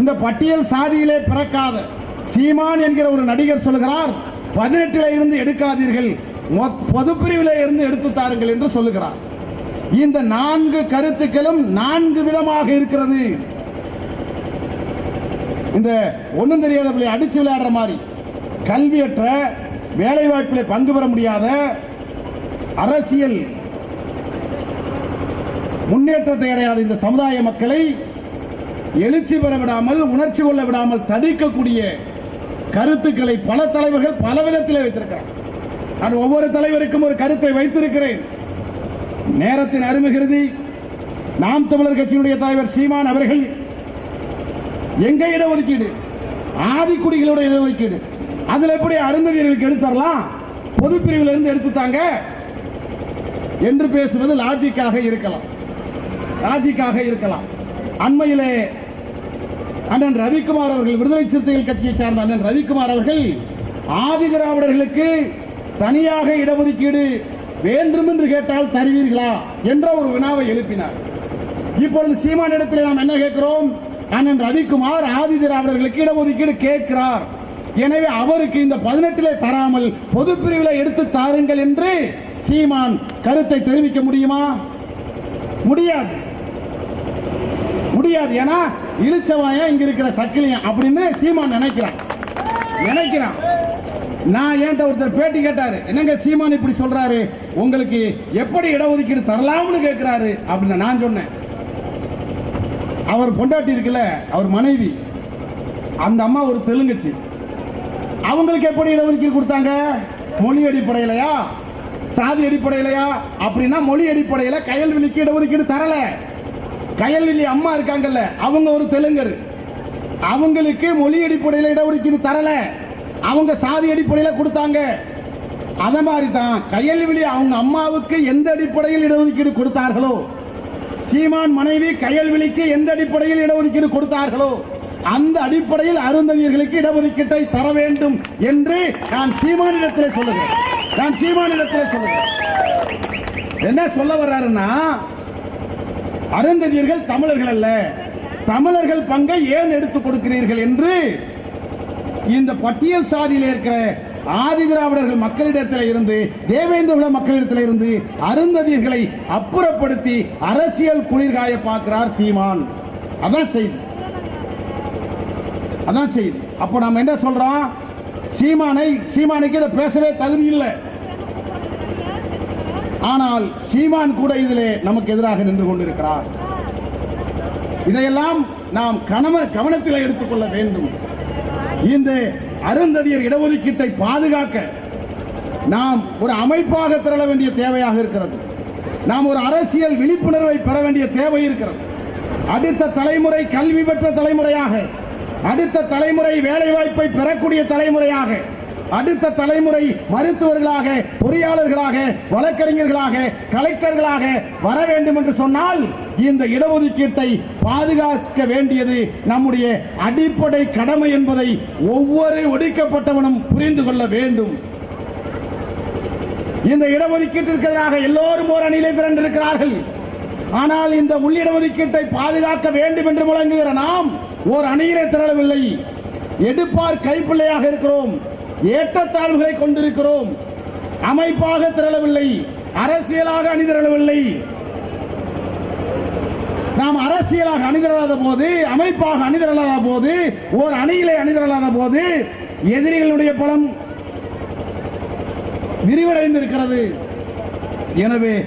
இந்த பட்டியல் சாதியிலே பிறக்காத சீமான் என்கிற ஒரு நடிகர் சொல்கிறார் பதினெட்டில இருந்து எடுக்காதீர்கள் பொது பொதுப்பிரிவிலே இருந்து எடுத்து தாருங்கள் என்று சொல்லுகிறார். இந்த நான்கு கருத்துக்களும் நான்கு விதமாக இருக்கிறது. இந்த ஒண்ணும் தெரியாத அடிச்சு விளையாடுற மாதிரி கல்வியற்ற வேலை வாய்ப்பில் பங்கு பெற முடியாத அரசியல் முன்னேற்றத்தை அடையாத இந்த சமுதாய மக்களை எழுச்சி பெற விடாமல் உணர்ச்சி கொள்ள விடாமல் தடுக்கக்கூடிய கருத்துக்களை பல தலைவர்கள் பல விதத்தில் வைத்திருக்கிறார். நான் ஒவ்வொரு தலைவருக்கும் ஒரு கருத்தை வைத்திருக்கிறேன். நேரத்தின் அருமைகிறது நாம் தமிழர் கட்சியினுடைய தலைவர் சீமான் அவர்கள் எங்க இடஒதுக்கீடு? ஆதிக்குடிகளோட இடஒதுக்கீடு. அதுல எப்படி அருந்ததியர்களுக்கு எடுத்துடலாம் பொது பிரிவில் இருந்து எடுத்துட்டாங்க என்று பேசுவது லாஜிக்காக இருக்கலாம். லாஜிக்காக இருக்கலாம். அண்மையிலே அண்ணன் ரவிக்குமார் அவர்கள் விடுதலை சிறுத்தைகள் கட்சியை சார்ந்த அண்ணன் ரவிக்குமார் அவர்கள் ஆதி திராவிடர்களுக்கு தனியாக இடஒதுக்கீடு வேண்டும் என்று கேட்டால் தருவீர்களா என்ற ஒரு வினாவை எழுப்பினார். இப்பொழுது சீமான் இடத்தில் நாம் என்ன கேட்கிறோம்? அண்ணன் ரவிக்குமார் ஆதி திராவிடர்களுக்கு இடஒதுக்கீடு கேட்கிறார். எனவே அவருக்கு இந்த பதினெட்டிலே தராமல் பொது பிரிவில் எடுத்து தாருங்கள் என்று சீமான் கருத்தை தெரிவிக்க முடியுமா? முடியாது. முடியாது ஏன்னா இழிச்சவாயம் இங்க இருக்கிற சக்கிலியம் அப்படின்னு சீமான் நினைக்கிறான். நினைக்கிறான். நான் ஏன்ட்ட ஒருத்தர் பேட்டி கேட்டாரு. என்னங்க சீமான் இப்படி சொல்றாரு? உங்களுக்கு எப்படி இடஒதுக்கீடு தரலாம்னு கேட்கிறாரு அப்படின்னு நான் சொன்னேன். அவர் பொண்டாட்டி இருக்குல்ல அவர் மனைவி. அந்த அம்மா ஒரு தெலுங்குச்சு. அவங்களுக்கு எப்படி இடஒதுக்கீடு கொடுத்தாங்க? மொழி அடிப்படையிலையா? சாதி அடிப்படையிலையா? அப்படின்னா மொழி அடிப்படையில கயல்விழிக்கு இடஒதுக்கீடு தரல. கயல்விழி அம்மா இருக்காங்கல்ல அவங்க ஒரு தெலுங்கர். அவங்களுக்கு மொழி அடிப்படையில் இடஒதுக்கீடு தரல. அவங்க சாதி அடிப்படையில் கொடுத்தாங்க. அத மாதிரி தான் கயல்விழி அவங்க அம்மாவுக்கு எந்த அடிப்படையில் இடஒதுக்கீடு கொடுத்தார்களோ சீமான் மனைவி கயல்விழிக்கு எந்த அடிப்படையில் இடஒதுக்கீடு கொடுத்தார்களோ அந்த அடிப்படையில் அருந்ததியர்களுக்கு இடஒதுக்கீட்டை தர வேண்டும் என்று நான் சீமானிடத்திலே சொல்லுகிறேன். நான் சீமானிடத்திலே சொல்லுகிறேன். என்ன சொல்ல வர்றாருன்னா அருந்ததியர்கள் தமிழர்கள் அல்ல. தமிழர்கள் பங்கை ஏன் எடுத்துக் கொடுக்கிறீர்கள் என்று இந்த பட்டியல் சாதியில் இருக்கிற ஆதி திராவிடர்கள் மக்களிடத்தில் இருந்து தேவேந்திர மக்களிடத்தில் இருந்து அருந்ததியர்களை அப்புறப்படுத்தி அரசியல் குளிர்காய பார்க்கிறார் சீமான். அதான் செய்தி. அதான் செய்தி. அப்ப நாம என்ன சொல்றோம்? சீமானை சீமானுக்கு இதை பேசவே தகுதி இல்லை. ஆனால் சீமான் கூட இதிலே நமக்கு எதிராக நின்று கொண்டிருக்கிறார். இதையெல்லாம் நாம் கணவர் கவனத்தில் எடுத்துக்கொள்ள வேண்டும். இந்த அருந்ததியர் இடஒதுக்கீட்டை பாதுகாக்க நாம் ஒரு அமைப்பாக திரள வேண்டிய தேவையாக இருக்கிறது. நாம் ஒரு அரசியல் விழிப்புணர்வை பெற வேண்டிய தேவை இருக்கிறது. அடுத்த தலைமுறை கல்வி பெற்ற தலைமுறையாக அடுத்த தலைமுறை வேலைவாய்ப்பை பெறக்கூடிய தலைமுறையாக அடுத்த தலைமுறை மருத்துவர்களாக பொறியாளர்களாக வழக்கறிஞர்களாக கலெக்டர்களாக வர வேண்டும் என்று சொன்னால் இந்த இடஒதுக்கீட்டை பாதுகாக்க வேண்டியது நம்முடைய அடிப்படை கடமை என்பதை ஒவ்வொரு ஒடுக்கப்பட்டவனும் புரிந்து கொள்ள வேண்டும். இந்த இடஒதுக்கீட்டிற்கு எதிராக எல்லோரும் ஒரு அணியிலே திரண்டிருக்கிறார்கள். ஆனால் இந்த உள்ளிடஒதுக்கீட்டை பாதுகாக்க வேண்டும் என்று முழங்குகிற நாம் ஓர் அணியிலே திரளவில்லை. எடுப்பார் கைப்பிள்ளையாக இருக்கிறோம். ஏற்றத்தாழ்வுகளை கொண்டிருக்கிறோம். அமைப்பாக திரளவில்லை. அரசியலாக அணிதிரளவில்லை. நாம் அரசியலாக அணிதிரளாத போது அமைப்பாக அணிதிரளாத போது ஓர் அணியிலே அணிதிரளாத போது எதிரிகளுடைய பலம் விரிவடைந்திருக்கிறது. எனவே